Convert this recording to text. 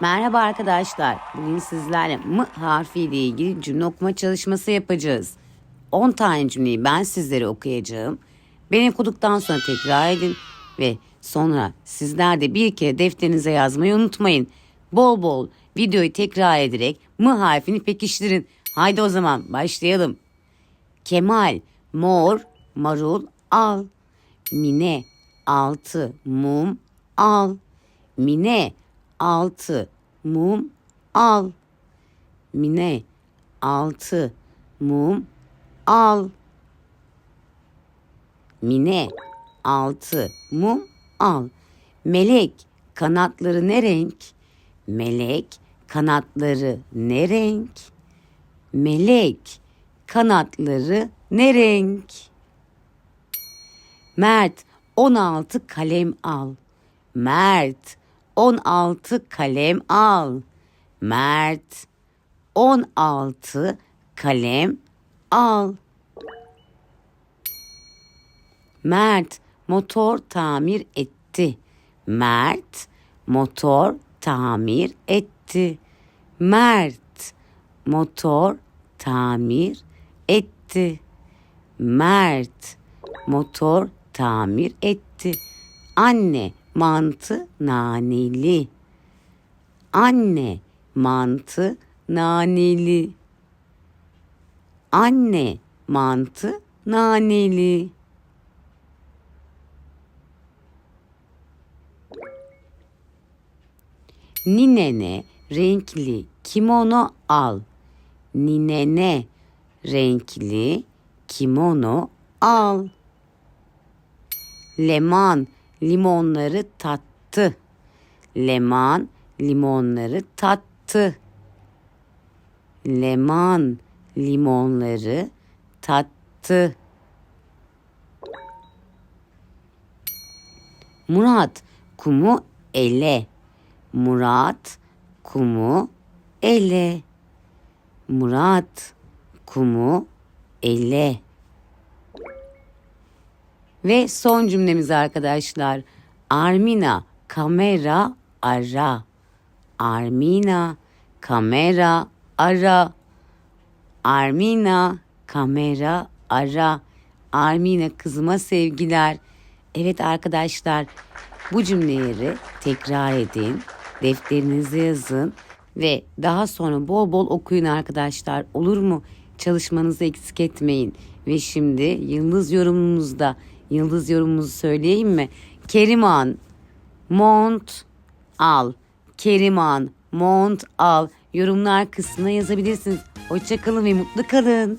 Merhaba arkadaşlar. Bugün sizlerle m harfi ile ilgili cümle okuma çalışması yapacağız. 10 tane cümleyi ben sizlere okuyacağım. Beni okuduktan sonra tekrar edin ve sonra sizler de bir kere defterinize yazmayı unutmayın. Bol bol videoyu tekrar ederek m harfini pekiştirin. Haydi o zaman başlayalım. Kemal, mor, marul, al. Mine, altı, mum, al. Mine, altı, mum, al. Mine, altı, mum, al. Mine, altı, mum, al. Melek, kanatları ne renk? Melek, kanatları ne renk? Melek, kanatları ne renk? Mert 16 kalem al. Mert 16 kalem al. Mert 16 kalem al. Mert motor tamir etti. Mert motor tamir etti. Mert motor tamir etti. Mert motor tamir etti. Anne mantı naneli. Anne mantı naneli. Anne mantı naneli. Ninene renkli kimono al. Ninene renkli kimono al. Leman limonları tattı. Leman limonları tattı. Leman limonları tattı. Murat kumu ele. Murat kumu ele. Murat kumu ele. Ve son cümlemiz arkadaşlar. Armina kamera ara. Armina kamera ara. Armina kamera ara. Armina kızıma sevgiler. Evet arkadaşlar bu cümleleri tekrar edin. Defterinize yazın ve daha sonra bol bol okuyun arkadaşlar. Olur mu? Çalışmanızı eksik etmeyin. Ve şimdi yıldız yorumunuzda yıldız yorumumuzu söyleyeyim mi? Keriman mont al. Keriman mont al. Yorumlar kısmına yazabilirsiniz. Hoşçakalın ve mutlu kalın.